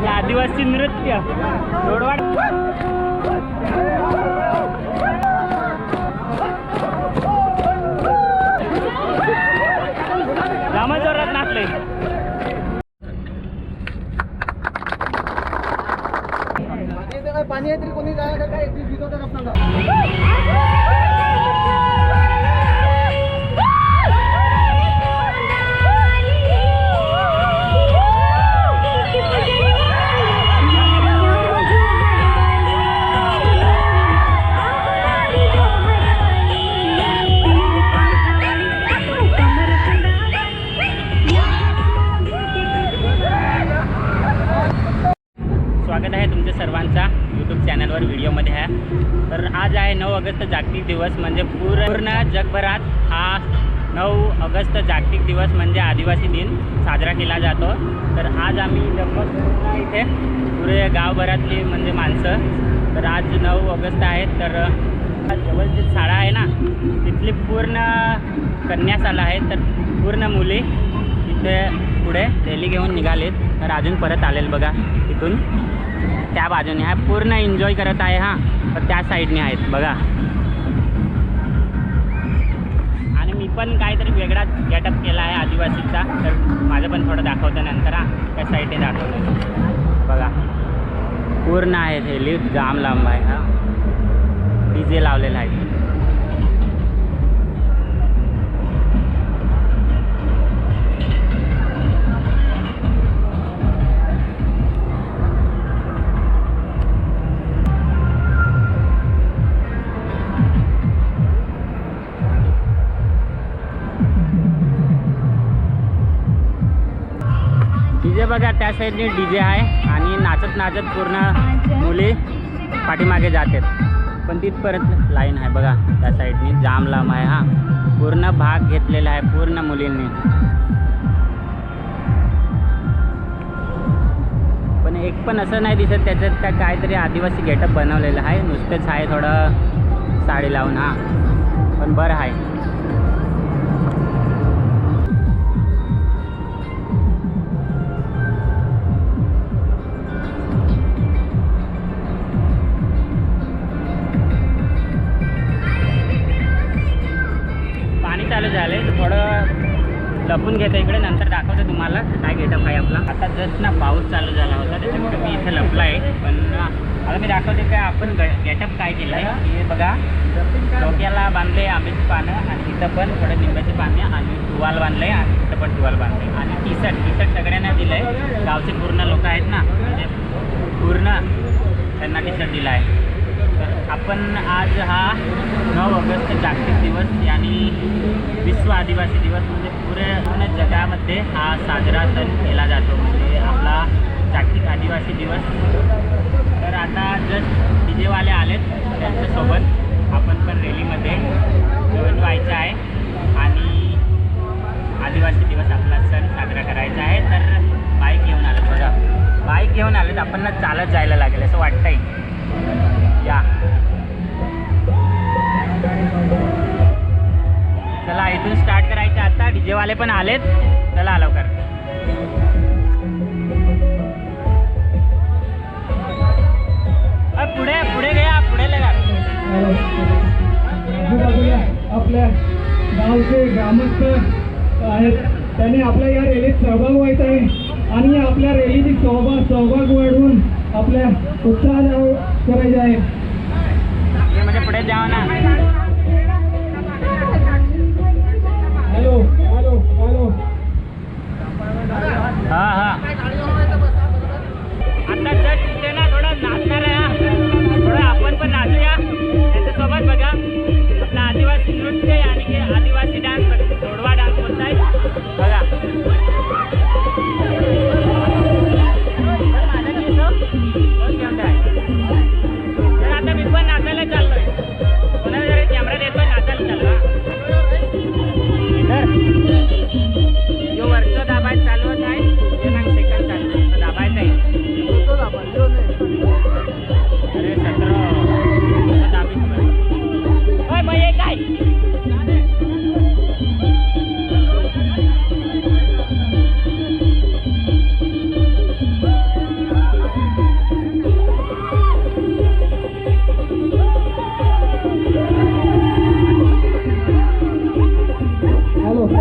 म्हणजे आदिवासी नृत्य. जोडवाड रामा जोरात नाचले पाणी आहे तरी कोणी जायला काय? भिजवतात आपल्याला. सर्वांचा यूट्यूब चॅनलवर व्हिडिओमध्ये आहे. तर आज आहे नऊ ऑगस्ट जागतिक दिवस म्हणजे पूर्ण पूर्ण जगभरात हा नऊ ऑगस्ट जागतिक दिवस म्हणजे आदिवासी दिन साजरा केला जातो. तर आज आम्ही जगभर इथे पुरे गावभरातली म्हणजे माणसं. तर आज नऊ ऑगस्ट आहे तर जवळची शाळा आहे ना तिथली पूर्ण कन्याशाला आहे तर पूर्ण मुली इथे पुढे रॅली घेऊन निघालेत. तर अजून परत आलेल बघा तिथून त्या बाजूने हा पूर्ण एन्जॉय करत आहे हा. तर त्या साईडने आहेत बघा. आणि मी पण काहीतरी वेगळा गेटअप केला आहे आदिवासीचा. तर माझं पण थोडं दाखवतं नंतर हा. त्या साईडने दाखवतो. बघा. पूर्ण आहे हे. लिफ्ट जाम लांब आहे हा. डी जे लावलेला आहे. डीजे बघा त्या साईडने डीजे आहे आणि नाचत नाचत पूर्ण मुली पाठीमागे जातात पण तिथपर्यंत लाईन आहे बघा त्या साईडने. जाम लांब आहे हा. पूर्ण भाग घेतलेला आहे पूर्ण मुलींनी. पण एक पण असं नाही दिसत त्याच्यात का काहीतरी आदिवासी गेटअप बनवलेलं आहे. नुसतेच आहे थोडं साडी लावून हा. पण बरं आहे. बघून घेतो इकडे नंतर दाखवतो तुम्हाला काय गेटअप आहे आपला. आता जस्ट ना पाऊस चालू झाला होता त्याच्यामुळे मी इथे लपला आहे पण आता मी दाखवते काय आपण गेटअप काय केलं आहे हे बघा डोक्याला बांधले आंब्याची पानं आणि इथं पण थोडं निंबाची पाने आणि टुवाल बांधलं आहे आणि इथं पण टुवाल आहे आणि टी शर्ट टी शर्ट सगळ्यांना दिलं आहे गावचे पूर्ण लोक आहेत ना म्हणजे पूर्ण त्यांना टी शर्ट दिला आहे तर आपण आज हा नऊ ऑगस्ट जागतिक दिवस आणि विश्व आदिवासी दिवस म्हणजे पुरे पूर्ण जगामध्ये हा साजरा सण केला जातो. म्हणजे आपला जागतिक आदिवासी दिवस. तर आता जस्ट डीजेवाले आलेत त्यांच्यासोबत आपण पण रॅलीमध्ये जॉईन व्हायचं आहे आणि आदिवासी दिवस आपला सण साजरा करायचा आहे. तर बाईक घेऊन आलं बघा. बाईक घेऊन आलेत. आपण ना चालत जायला लागेल असं वाटतंय. या. चला इथून स्टार्ट करायचं आता. डीजे वाले पण आलेत. चला लवकर. अ, पुढे पुढे घ्या पुढे लगा आपल्या गावचे ग्रामस्थ आहेत. त्यांनी आपल्या या रॅलीत सहभाग व्हायचा आहे. आणि आपल्या रॅलीची सहभाग सहभाग वाढवून आपल्या उत्साह करायचे आहे म्हणजे पुढे जाऊ ना. Hello hello hello. हा हा. आता जस्ट इथे ना थोडं नाचणार आहे. थोडं आपण पण नाचूया.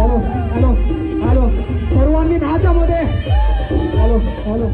Hello hello hello. सर्वांनी नाचामध्ये. Hello hello.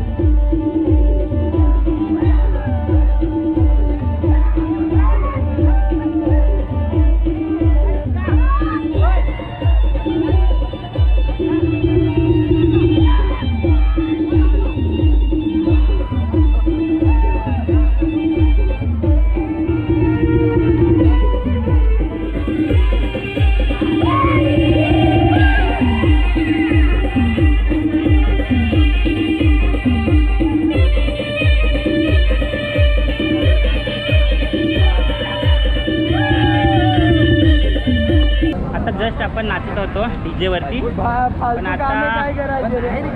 नाचत होतो डीजे वरती. पण आता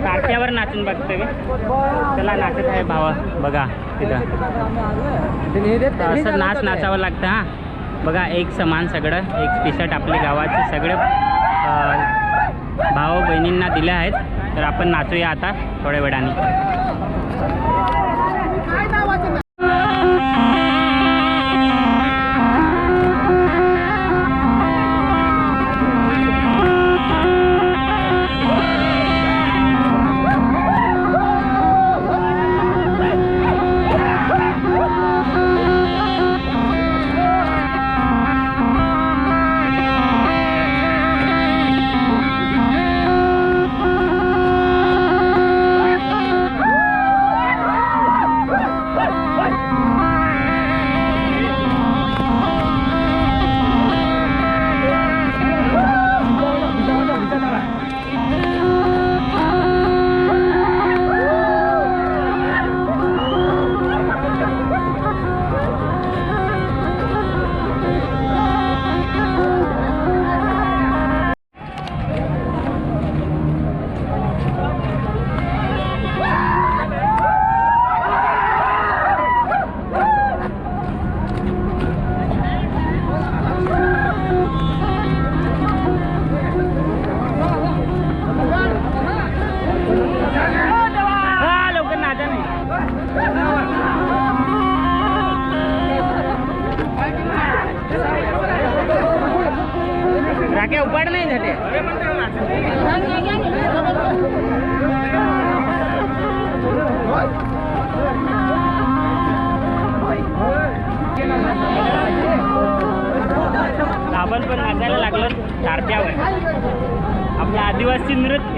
काट्यावर नाचून बघतोय त्याला नाचत आहे भावा. बघा तिथं. असं नाच नाचावं लागतं हा. बघा एक समान सगळं एक टीशर्ट आपल्या गावाचे सगळे भाऊ बहिणींना दिले आहेत. तर आपण नाचूया आता थोड्या वेळाने.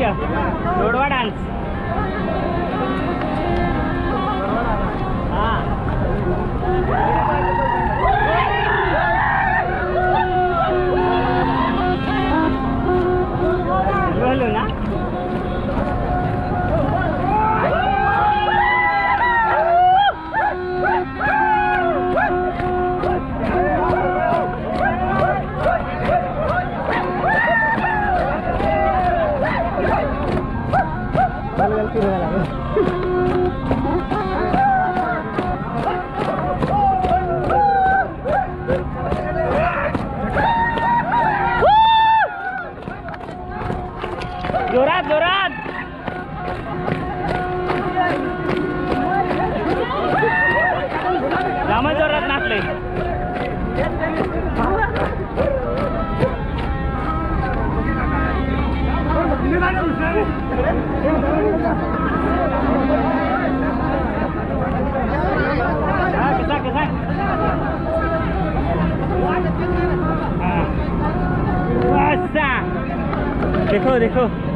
नृत्य जोडवा डान्स हो, देखो देखो.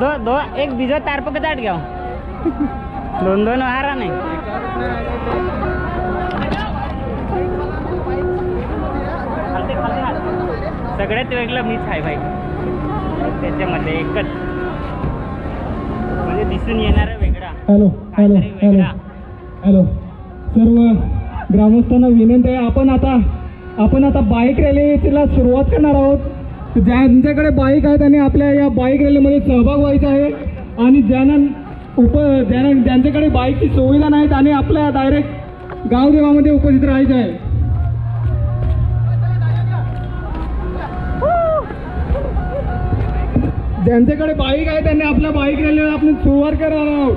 दो दो एक बीजो तार पे कदाट गया दोन दोन हारा नाही. सगळ्यात वेगळं मीच आहे भाई। त्याच्यामध्ये एकच। म्हणजे दिसून येणार वेगळा। Hello hello hello hello. सर्व ग्रामस्थांना विनंती आहे आपण आता आपण आता बाईक रॅलीला सुरुवात करणार आहोत. ज्यांच्याकडे बाईक आहे त्यांनी आपल्या या बाईक रॅलीमध्ये सहभाग व्हायचा आहे. आणि ज्यांना उप ज्यांना ज्यांच्याकडे बाईकची सुविधा नाही त्याने आपल्या डायरेक्ट गावदेवामध्ये उपस्थित राहायचं आहे. ज्यांच्याकडे बाईक आहे त्यांनी आपल्या बाईक रॅलीला आपण सुरुवात करणार आहोत.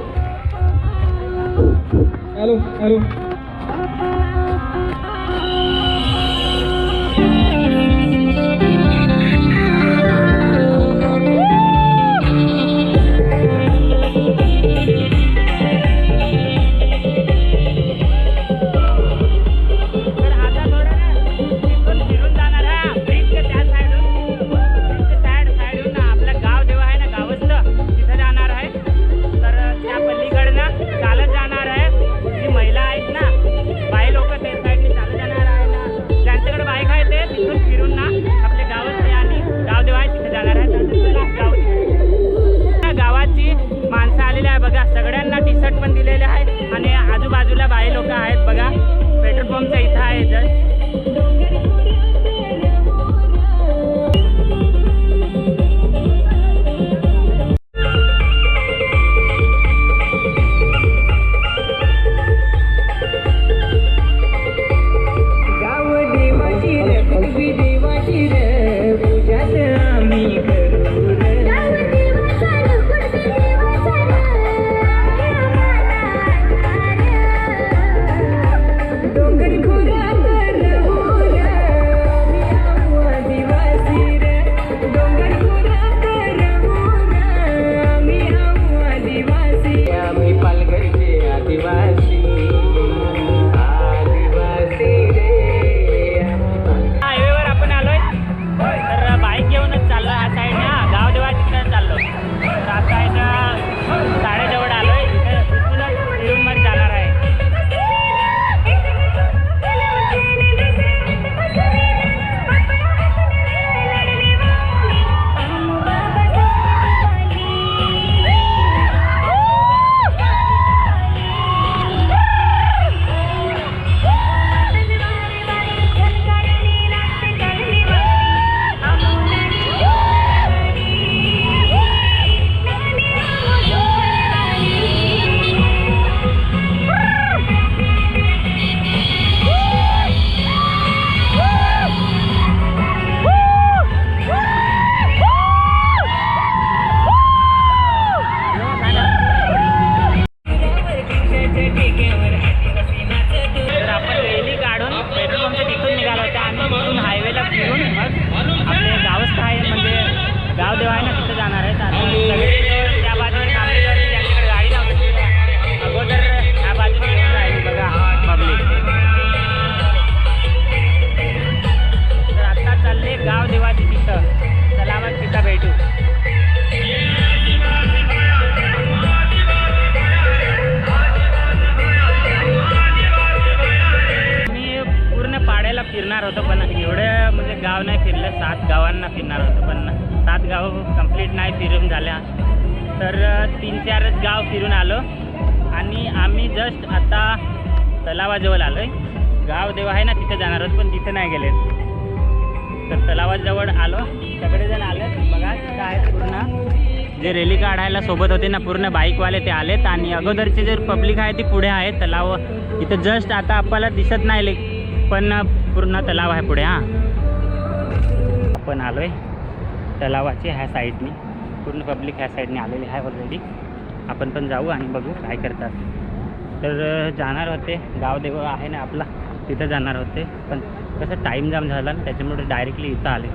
Hello hello. जे रेली काढायला सोबत होते ना पूर्ण बाईकवाले ते आलेत आणि अगोदरचे जे पब्लिक आहे ती पुढे आहे तलाव इथं जस्ट आता आपल्याला दिसत नाही ले- पण पूर्ण तलाव आहे पुढे हां. आपण आलो आहे तलावाचे ह्या साईडने पूर्ण पब्लिक ह्या साईडने आलेली आहे ऑलरेडी आपण पण जाऊ आणि बघू काय करतात. तर जाणार होते. गावदेव आहे ना आपला तिथं जाणार होते. पण कसं टाईम जाम झाला ना त्याच्यामुळे डायरेक्टली इथं आले.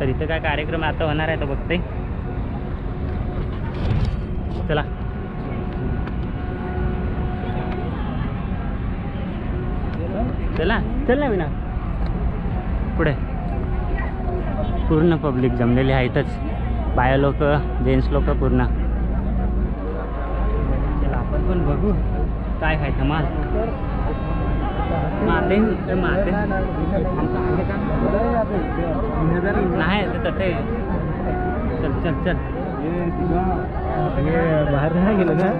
तर इथं काय कार्यक्रम आता होणार आहे तो बघते चला. चला. चल ना विना पुढे. पूर्ण पब्लिक जमलेली आहेतच बाया लोक जेंट्स लोक पूर्ण. चला आपण पण बघू. काय खायचं माल. माते माते. नाही तसे चल चल चल. बाहेर नाही गेलं का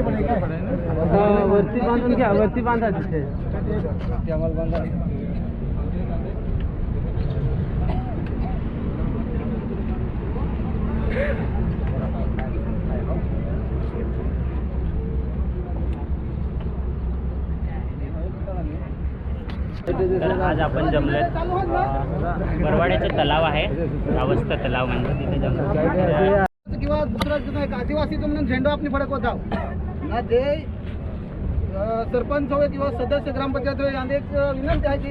वरती बांधून घ्या वरती बांधा तिथे. तर आज आपण जमलेत बरवाड्याचे तलाव आहे. रावस्त तलाव म्हणजे तिथे जमलो किंवा दुसरा आदिवासीचं म्हणून झेंडा आपली फडक होता ना जे सरपंच होय किंवा सदस्य ग्रामपंचायत होय यांना एक विनंती आहे की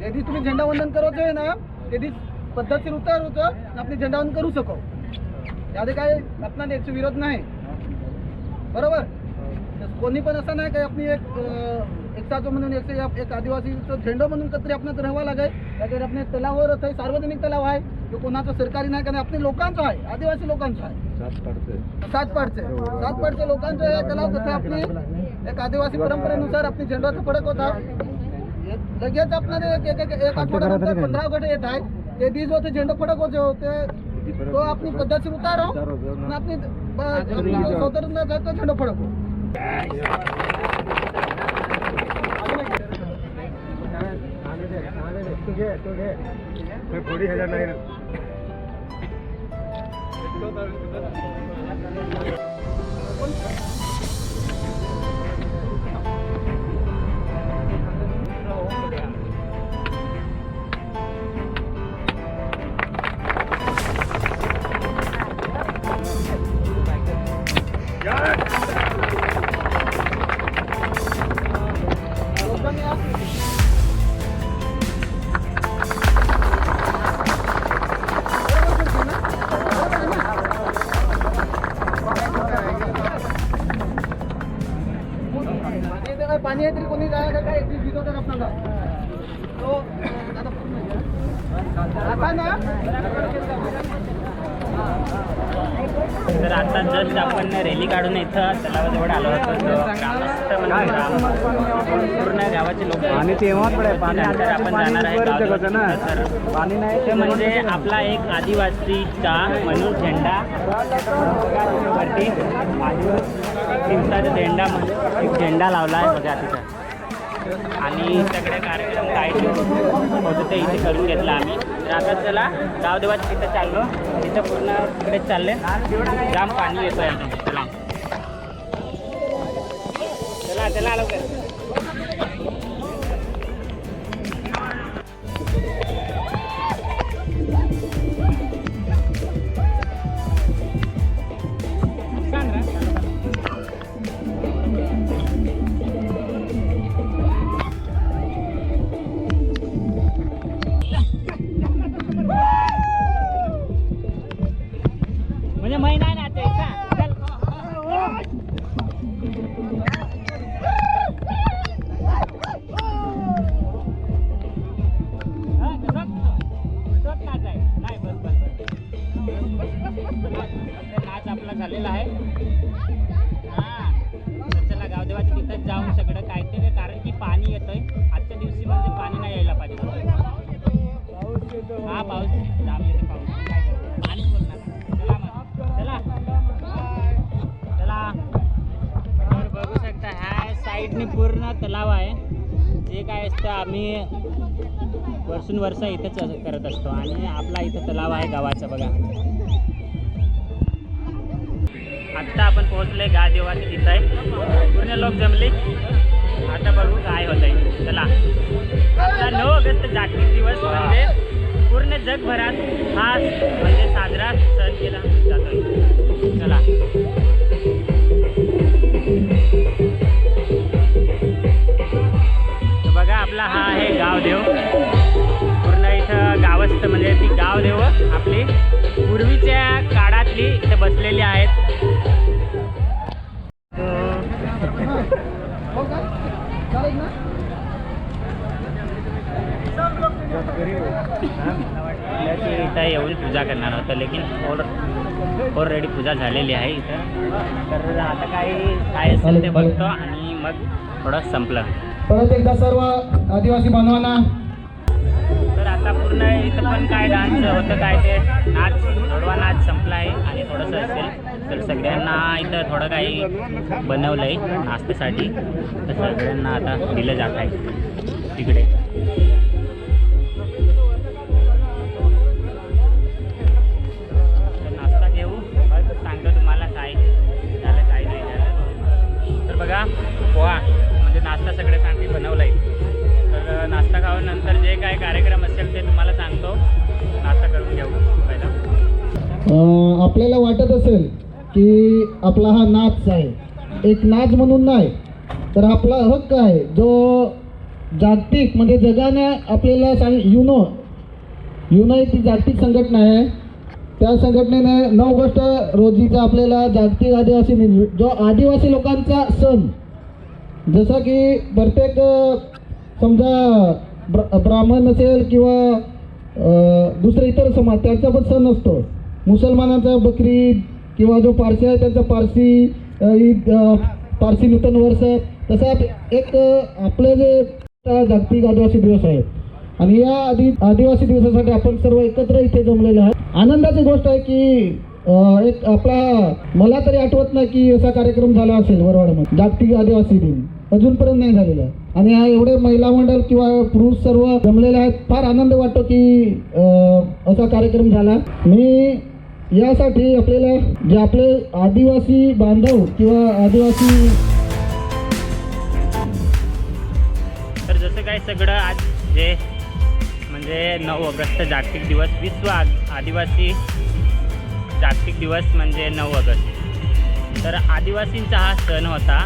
जे दिवस तुम्ही झेंडावंदन करत होय ना ते दिवस पद्धतशीर उतार होतं आपली झेंडावंदन करू શકો यादे काय आपला याचा विरोध नाही. बरोबर? कोणी पण असं नाही काय आपली एक एकता जो म्हणून एक एक- आदिवासी झेंडो म्हणून कधी आपण राहावं लागेल. त्याच्यावर तलाव तलावावर आहे सार्वजनिक तलाव आहे. तो कोणाचं सरकारी नाही कारण आपल्या लोकांचं आहे आदिवासी लोकांचं आहे. सात पाडचे. सात पाडचे. लोकांचं हे तलाव कसं आपली. एक आदिवासी परंपरेनुसार आपली झेंडाचा फडक होता. लगेच आपल्याला एक एक आठवड्यानंतर पंधरा गट येत आहे ते दिवस होते झेंडा फडक होते होते. तो आपली पद्धतशीर उतारो. आणि आपली आपली स्वतंत्र झेंडा फडक. हो लोकांनी तर आता जस्ट आपण रेली काढून इथं तलावाजवळ आलो होतो. म्हणजे पूर्ण गावाचे लोक आणि तेव्हा पण आपण पाणी जाणार आहे. तर पाणी नाही ते म्हणजे आपला एक आदिवासीचा म्हणून झेंडा. वरती झेंडा म्हणून झेंडा लावला आहे बघा तिथं. आणि सगळे कार्यक्रम काय होतं ते इथे करून घेतलं आम्ही. तर आता चला गावदेवाच्या तिथं चाललो. तिथं पूर्ण तिकडे चालले. जाम पाणी येतं आहे त्याला चला. चला चला लवकर. हा पाऊस जाम येते पाऊस काय पाणीच बोलणार चला मग. चला. चला. तर बघू शकता ह्या साईडने पूर्ण तलाव आहे. जे काय असतं आम्ही वर्षून वर्ष इथंच असं करत असतो. आणि आपला इथं तलाव आहे गावाचा बघा. आत्ता आपण पोहोचले गा गादेवाची तिथं आहे. पूर्ण लोक जमले. आता बघू काय होत आहे चला. आता नऊ ऑगस्ट जागतिक दिवस म्हणजे पूर्ण जगभरात हा म्हणजे साजरा सण केला जातो. चला. बघा आपला हा आहे गावदेव. पूर्ण इथं गावस्थ म्हणजे ती गावदेव आपली पूर्वीच्या काळातली इथं बसलेली आहेत. इथं येऊन पूजा करणार होतं लेकिन ऑल ऑलरेडी पूजा झालेली आहे इथं. तर आता काही काय असेल ते बघतो आणि मग थोडं संपलं. परत एकदा सर्व आदिवासी बांधवांना. तर आता पूर्ण इथं पण काय डान्स होतं काय ते नाच थोडवा नाच संपला आहे आणि थोडंसं असेल तर सगळ्यांना इथं थोडं काही बनवलं आहे नाश्त्यासाठी. तर सगळ्यांना आता दिलं जात आहे. तिकडे पोहा म्हणजे नाश्ता सगळ्यात आम्ही बनवला आहे तर नाश्ता खाऊनंतर जे काय कार्यक्रम असेल ते तुम्हाला सांगतो. नाश्ता करून घेऊ पहिला. आपल्याला वाटत असेल की आपला हा नाच आहे. एक नाच म्हणून नाही तर आपला हक्क आहे. जो जागतिक म्हणजे जगाने आपल्याला सांग युनो युनो एक जागतिक संघटना आहे. त्या संघटनेने नऊ ऑगस्ट रोजीचा आपल्याला जागतिक आदिवासी दिन जो आदिवासी लोकांचा सण जसं की प्रत्येक समजा ब्र ब्राह्मण असेल किंवा दुसरे इतर समाज त्यांचा पण सण असतो. मुसलमानांचा बकरी किंवा जो पारसी आहे त्यांचा पारसी ईद पारसी नूतन वर्ष तसा एक आपलं जे जागतिक आदिवासी दिवस आहे. आणि या आदि आदिवासी दिवसासाठी आपण सर्व एकत्र इथे जमलेले आहे आनंदाची गोष्ट आहे की एक आपला मला तरी आठवत नाही की असा कार्यक्रम झाला असेल वरवाडमध्ये. जागतिक आदिवासी दिन. अजूनपर्यंत नाही झालेला आणि हा एवढे महिला मंडळ किंवा पुरुष सर्व जमलेले आहेत. फार आनंद वाटतो की असा कार्यक्रम झाला. मी यासाठी आपल्याला जे आपले आदिवासी बांधव किंवा आदिवासी तर जसं काय सगळं आज जे म्हणजे नऊ ऑगस्ट जागतिक दिवस विश्व आदिवासी जागतिक दिवस म्हणजे नऊ ऑगस्ट तर आदिवासींचा हा सण होता.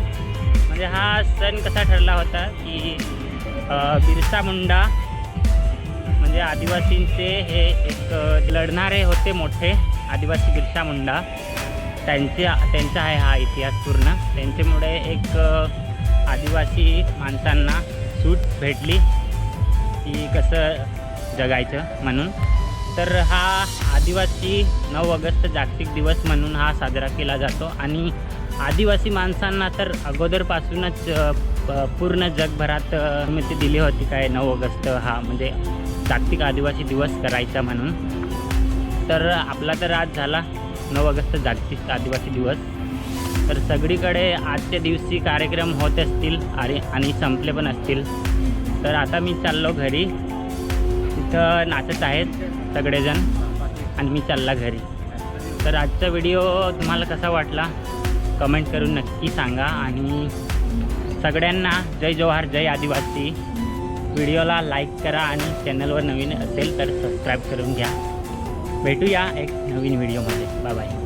म्हणजे हा सण कसा ठरला होता की बिरसा मुंडा म्हणजे आदिवासींचे हे एक लढणारे होते मोठे आदिवासी बिरसा मुंडा. त्यांचे त्यांचा आहे हा इतिहास पूर्ण. त्यांच्यामुळे एक आदिवासी माणसांना सूट भेटली की कसं जगायचं म्हणून. तर हा आदिवासी नऊ ऑगस्ट जागतिक दिवस म्हणून हा साजरा केला जातो आणि आदिवासी माणसांना तर अगोदरपासूनच प- पूर्ण जगभरात अ, अनुमती दिली होती काय? नऊ ऑगस्ट हा म्हणजे जागतिक आदिवासी दिवस करायचा म्हणून. तर आपला तर आज झाला नऊ ऑगस्ट जागतिक आदिवासी दिवस. तर सगळीकडे आजच्या दिवशी कार्यक्रम होत असतील आणि आणि संपले पण असतील. तर आता मी चाललो घरी. तिथं नाचत आहेत सगळेजण आणि मी चालला घरी. तर आजचा व्हिडिओ तुम्हाला कसा वाटला? कमेंट करून नक्की सांगा आणि सगळ्यांना जय जवाहर जय आदिवासी. व्हिडिओला लाईक करा आणि चॅनलवर नवीन असेल तर सबस्क्राईब करून घ्या. भेटूया एक नवीन व्हिडिओमध्ये. Bye bye.